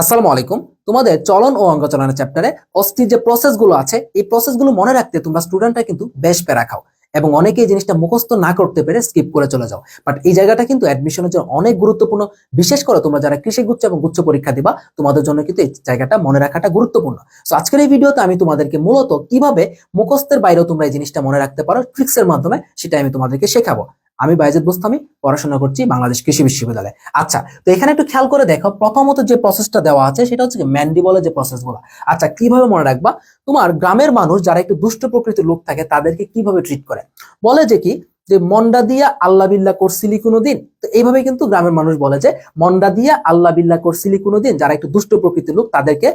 আসসালামু আলাইকুম। তোমাদের চলন ও অঙ্গ চলনের চ্যাপ্টারে অস্থির যে প্রসেসগুলো আছে, এই প্রসেসগুলো মনে রাখতে তোমরা স্টুডেন্টরা কিন্তু বেশ প্যারা খাও এবং অনেকে এই জিনিসটা মুখস্থ না করতে পেরে স্কিপ করে চলে যাও। বাট এই জায়গাটা কিন্তু অ্যাডমিশনের জন্য অনেক গুরুত্বপূর্ণ। বিশেষ করে তোমরা যারা কৃষি গুচ্ছ এবং গুচ্ছ পরীক্ষা দিবা, তোমাদের জন্য কিন্তু এই জায়গাটা মনে রাখাটা গুরুত্বপূর্ণ। সো আজকের এই ভিডিওতে আমি তোমাদেরকে মূলত কীভাবে মুখস্থের বাইরেও তোমরা এই জিনিসটা মনে রাখতে পারো ট্রিক্সের মাধ্যমে সেটা আমি তোমাদেরকে শেখাবো। আমি বাইজেদ বুস্তামি, পড়াশোনা করছি বাংলাদেশ কৃষি বিশ্ববিদ্যালয়ে। আচ্ছা তো এখানে একটু খেয়াল করে দেখো, প্রথমত যে প্রসেসটা দেওয়া আছে, সেটা হচ্ছে ম্যান্ডিবলের যে প্রসেসগুলো আচ্ছা কীভাবে মনে রাখবা? তোমার গ্রামের মানুষ যারা একটু দুষ্ট প্রকৃতির লোক থাকে, তাদেরকে কীভাবে ট্রিট করে? বলে যে কি, যে মন্ডা দিয়া আল্লাহ বিল্লাহ করছিলি কোনোদিন? তো এইভাবে কিন্তু গ্রামের মানুষ বলে যে মন্ডা দিয়া আল্লাহ বিল্লাহ করছিলি কোনোদিন, যারা একটু দুষ্ট প্রকৃতির লোক, তাদেরকে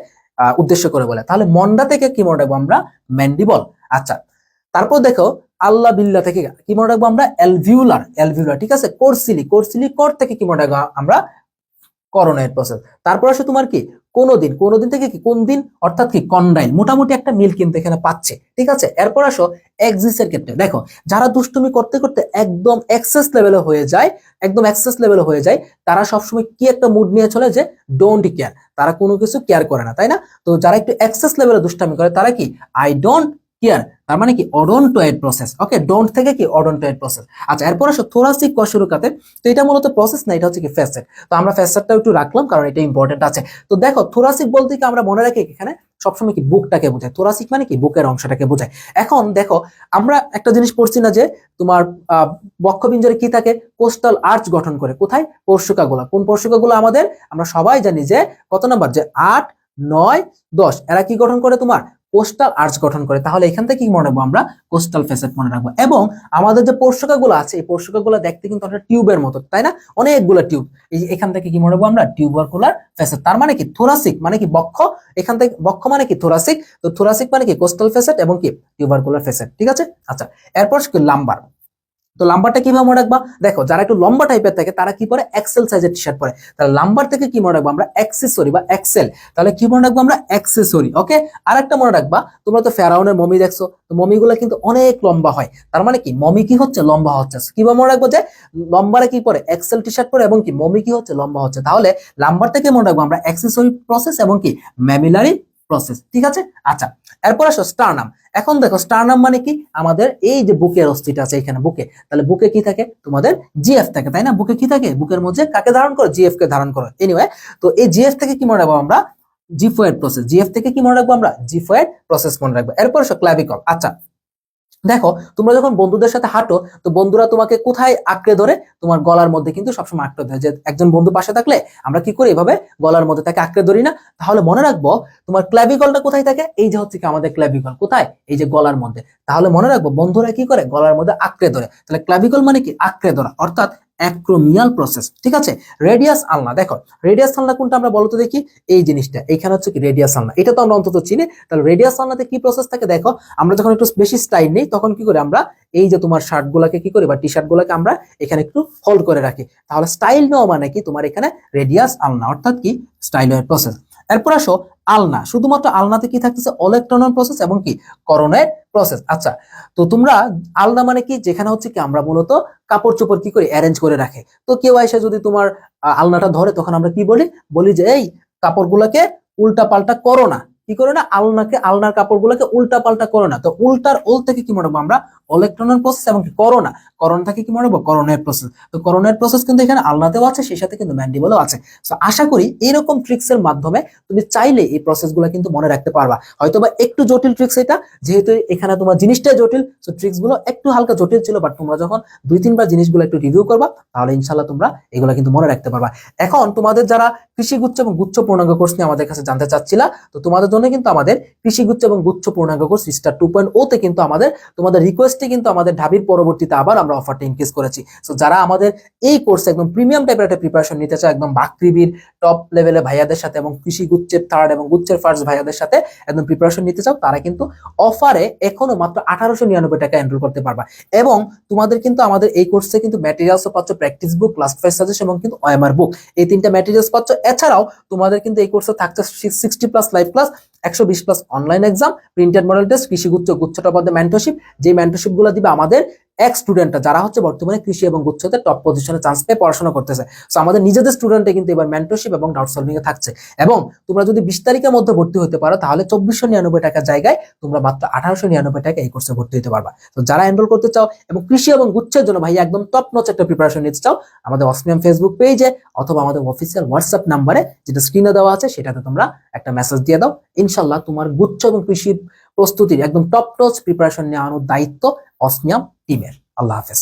উদ্দেশ্য করে বলে। তাহলে মন্ডা থেকে কি মনে রাখব আমরা? ম্যান্ডিবল। আচ্ছা তারপর দেখো আল্লাহ বিল্লা থেকে কি মনে রাখব আমরা? অ্যালভিউলার অ্যালভিউলার, ঠিক আছে? কোরসিলি কোরসিলি কর থেকে কি মনে রাখব আমরা? করোনার প্রসেস তারপর আসে তোমার কি? কোনদিন কোনদিন থেকে কি? কোন দিন? অর্থাৎ কি? কন্ডাইল মোটামুটি একটা মিল কিন্তু এখানে পাচ্ছে, ঠিক আছে? এরপর আসো এক্সিসের ক্ষেত্রে। দেখো, যারা দুষ্টুমি করতে করতে একদম এক্সেস লেভেলে হয়ে যায়, একদম এক্সেস লেভেলে হয়ে যায়, তারা সবসময় কি একটা মুড নিয়ে চলে যে ডোন্ট কেয়ার তারা কোনো কিছু কেয়ার করে না, তাই না? তো যারা একটু এক্সেস লেভেলে দুষ্টামি করে, তারা কি? আই ডোন্ট কেয়ার তার মানে কি? অডন্টোয়েড প্রসেস ওকে ডোন্ট থেকে কি? অডন্টোয়েড প্রসেস আচ্ছা এরপর আসো থোরাসিক কশুরুকাতে তো এটা মূলত প্রসেস না, এটা হচ্ছে কি? ফেসেট তো আমরা ফেসেটটা একটু রাখলাম, কারণ এটা ইম্পর্টেন্ট আছে। তো দেখো থোরাসিক বলতে কি আমরা মনে রাখি এখানে? সবসময় কি বুকটাকে বোঝায়। থোরাসিক মানে কি? বুকের অংশটাকে বোঝায়। এখন দেখো, আমরা একটা জিনিস পড়ছি না যে তোমার বক্ষপিঞ্জরে কি থাকে? কোস্টাল আর্চ গঠন করে। কোথায়? পর্শুকাগুলা কোন পর্শুকাগুলো আমাদের? আমরা সবাই জানি যে, কত নাম্বার? যে আট, নয়, দশ। এরা কি গঠন করে তোমার? কোস্টাল আর্চ গঠন করে, তাহলে এখান থেকে কি মনে রাখব আমরা কোস্টাল ফেসেট মনে রাখব। এবং আমাদের যে পর্ষকাগুলো আছে, এই পর্ষকাগুলো দেখতে কিন্তু একটা টিউবের মতো, তাই না? অনেকগুলো টিউব। এই এখান থেকে কি মনে রাখব আমরা? টিউবারকুলার ফেসেট তার মানে কি? থোরাসিক মানে কি? বক্ষ। এখান থেকে বক্ষ মানে কি? থোরাসিক তো থোরাসিক মানে কি? কোস্টাল ফেসেট এবং কি? টিউবারকুলার ফেসেট ঠিক আছে? আচ্ছা এরপর লাম্বার তো লাম্বারটা কীভাবে মনে রাখবা? দেখো, যারা একটু লম্বা টাইপের থাকে, তারা কি পরে? এক্সেল সাইজের টি শার্ট পরে। তাহলে লাম্বার থেকে কি মনে রাখব আমরা? অ্যাক্সেসরি বা এক্সেল তাহলে কি মনে রাখব আমরা? অ্যাক্সেসরি ওকে আর একটা মনে রাখবা, তোমরা তো ফেরাউনের মমি দেখছ, তো মমিগুলো কিন্তু অনেক লম্বা হয়। তার মানে কি? মমি কি হচ্ছে? লম্বা হচ্ছে। কীভাবে মনে রাখব যে লম্বারে কি পরে? এক্সেল টি শার্ট পরে এবং কি? মমি কি হচ্ছে? লম্বা হচ্ছে। তাহলে লাম্বার থেকে মনে রাখব আমরা অ্যাক্সেসরি প্রসেস এবং কি? ম্যামিলারি প্রসেস ঠিক আছে? আচ্ছা এরপর আসো স্টারনাম এখন দেখো স্টারনাম মানে কি? আমাদের এই যে বুকের অস্থিটা আছে এখানে, বুকে। তাহলে বুকে কি থাকে? তোমাদের জিএফ থাকে, তাই না? বুকে কি থাকে? বুকের মধ্যে কাকে ধারণ করো? জিএফ কে ধারণ করো। এনিওয়ে তো এই জিএফ থেকে কি মনে রাখব আমরা? জিফোয়েড প্রসেস জিএফ থেকে কি মনে রাখব আমরা? জিফোয়েড প্রসেস মনে রাখব। এরপর আসো ক্লাভিকল আচ্ছা দেখো, তোমরা যখন বন্ধুদের সাথে হাঁটো, তো বন্ধুরা তোমাকে কোথায় আঁকড়ে ধরে? তোমার গলার মধ্যে কিন্তু সবসময় আঁকড়ে ধরে। যে একজন বন্ধু পাশে থাকলে আমরা কি করি এভাবে? গলার মধ্যে তাকে আঁকড়ে ধরি না। তাহলে মনে রাখব, তোমার ক্ল্যাভিকলটা কোথায় থাকে? এই যে হচ্ছে কি আমাদের ক্ল্যাভিকল কোথায়? এই যে গলার মধ্যে। তাহলে মনে রাখব, বন্ধুরা কি করে? গলার মধ্যে আঁকড়ে ধরে। তাহলে ক্ল্যাভিকল মানে কি? আঁকড়ে ধরা। অর্থাৎ অ্যাক্রোমিয়াল প্রসেস ঠিক আছে? রেডিয়াস আলনা দেখো রেডিয়াস আলনা কোনটা আমরা বলতো দেখি? এই জিনিসটা, এখানে হচ্ছে কি রেডিয়াস আলনা এটা তো আমরা অন্তত চিনি। তাহলে রেডিয়াস আলনাতে কি প্রসেস থাকে? দেখো, আমরা যখন একটু বেশি স্টাইল নেই, তখন কি করি আমরা, এই যে তোমার শার্ট গুলাকে কি করি, বা টি শার্ট গুলাকে আমরা এখানে একটু হোল্ড করে রাখি। তাহলে স্টাইল নেওয়া মানে কি? তোমার এখানে রেডিয়াস আলনা অর্থাৎ কি? স্টাইল প্রসেস এরপর আসো আলনা, শুধুমাত্র আলনাতে কি থাকতেছে? ইলেকট্রনের প্রসেস এবং কি? করণের প্রসেস আচ্ছা তো তোমরা আলনা মানে কি? যেখানে হচ্ছে কি আমরা মূলত কাপড় চোপড় কি করে? অ্যারেঞ্জ করে রাখে। তো কেউ এসে যদি তোমার আলনাটা ধরে, তখন আমরা কি বলি? বলি যে, এই কাপড়গুলোকে উল্টা পাল্টা করো না। কি করো না? আলনাকে, আলনার কাপড়গুলোকে উল্টা পাল্টা করো না। তো উল্টার ওল থেকে কি মনে আমরা? ইলেকট্রনের প্রসেস এবং করোনা করোনা থেকে কি মনে রাখব? করণের প্রসেস তো করণের প্রসেস কিন্তু এখানে আলনাতেও আছে, সেই সাথে কিন্তু ম্যান্ডিবলও আছে। তো আশা করি এইরকম ট্রিক্স এর মাধ্যমে তুমি চাইলে এই প্রসেসগুলো কিন্তু মনে রাখতে পারবা। হয়তোবা একটু জটিল ট্রিক্স এটা, যেহেতু এখানে তোমার জিনিসটাই জটিল তো ট্রিক্সগুলো একটু হালকা জটিল ছিল বাট তোমরা যখন দুই, তিনবার জিনিসগুলো একটু রিভিউ করবা, তাহলে ইনশাল্লাহ তোমরা এগুলো কিন্তু মনে রাখতে পারবা। এখন তোমাদের যারা কৃষি গুচ্ছ এবং গুচ্ছ পূর্ণাঙ্গ কোর্স নিয়ে আমাদের কাছে জানতে চাচ্ছিলা, তো তোমাদের জন্য কিন্তু আমাদের কৃষি গুচ্ছ এবং গুচ্ছ পূর্ণাঙ্গ কোর্স স্টার টু পয়েন্ট ওতে কিন্তু আমাদের, তোমাদের রিকোয়েস্টে কিন্তু আমাদের ঢাবির পরবর্তীতে আবার আমরা অফারটা ইনক্রিজ করেছি। সো যারা আমাদের এই কোর্সে একদম প্রিমিয়াম টাইপের একটা প্রিপারেশন নিতে চায়, একদম বাকৃবির টপ লেভেলে ভাইয়াদের সাথে এবং কৃষি গুচ্ছের থার্ড এবং গুচ্ছের ফার্স্ট ভাইয়াদের সাথে একদম প্রিপারেশন নিতে চাও, তারা কিন্তু অফারে এখনও মাত্র আঠারোশো নিরানব্বই টাকা এনরোল করতে পারবা। এবং তোমাদের কিন্তু আমাদের এই কোর্সে কিন্তু ম্যাটেরিয়ালসও পাচ্ছ practice book last five suggestion এবং কিন্তু ওএমআর বুক এই তিনটা ম্যাটেরিয়ালস পাচ্ছ। এছাড়াও তোমাদের কিন্তু এই কোর্সে থাকছে সিক্সটি প্লাস লাইভ ক্লাস একশো বিশ plus online exam printed model test কৃষি গুচ্ছ গুচ্ছটা পদে মেন্টরশিপ যে মেন্টরশিপগুলো দিবে আমাদের এক স্টুডেন্টরা যারা হচ্ছে বর্তমানে কৃষি এবং গুচ্ছতে টপ পজিশনে চান্স পেয়ে পড়াশোনা করতেছে। সো আমাদের নিজেদের স্টুডেন্টে কিন্তু এবার মেন্টরশিপ এবং ডাউট সলভিং এ থাকছে। এবং তোমরা যদি বিশ তারিখের মধ্যে ভর্তি হতে পারো, তাহলে চব্বিশশো নিরানব্বই টাকার জায়গায় তোমরা মাত্র আঠারোশো নিরানব্বই টাকা এই কোর্সে ভর্তি হতে পারবা। তো যারা এনরোল করতে চাও এবং কৃষি এবং গুচ্ছের জন্য ভাই একদম টপ নচ একটা প্রিপারেশন নিতে চাও, আমাদের অসমিয়াম ফেসবুক পেজে অথবা আমাদের অফিসিয়াল হোয়াটসঅ্যাপ নাম্বারে যেটা স্ক্রিনে দেওয়া আছে, সেটাতে তোমরা একটা মেসেজ দিয়ে দাও। ইনশাল্লাহ তোমার গুচ্ছ এবং কৃষি প্রস্তুতির একদম টপ নচ প্রিপারেশন নেওয়ানোর দায়িত্ব অসমিয়াম টিমের আল্লাহ হাফেজ।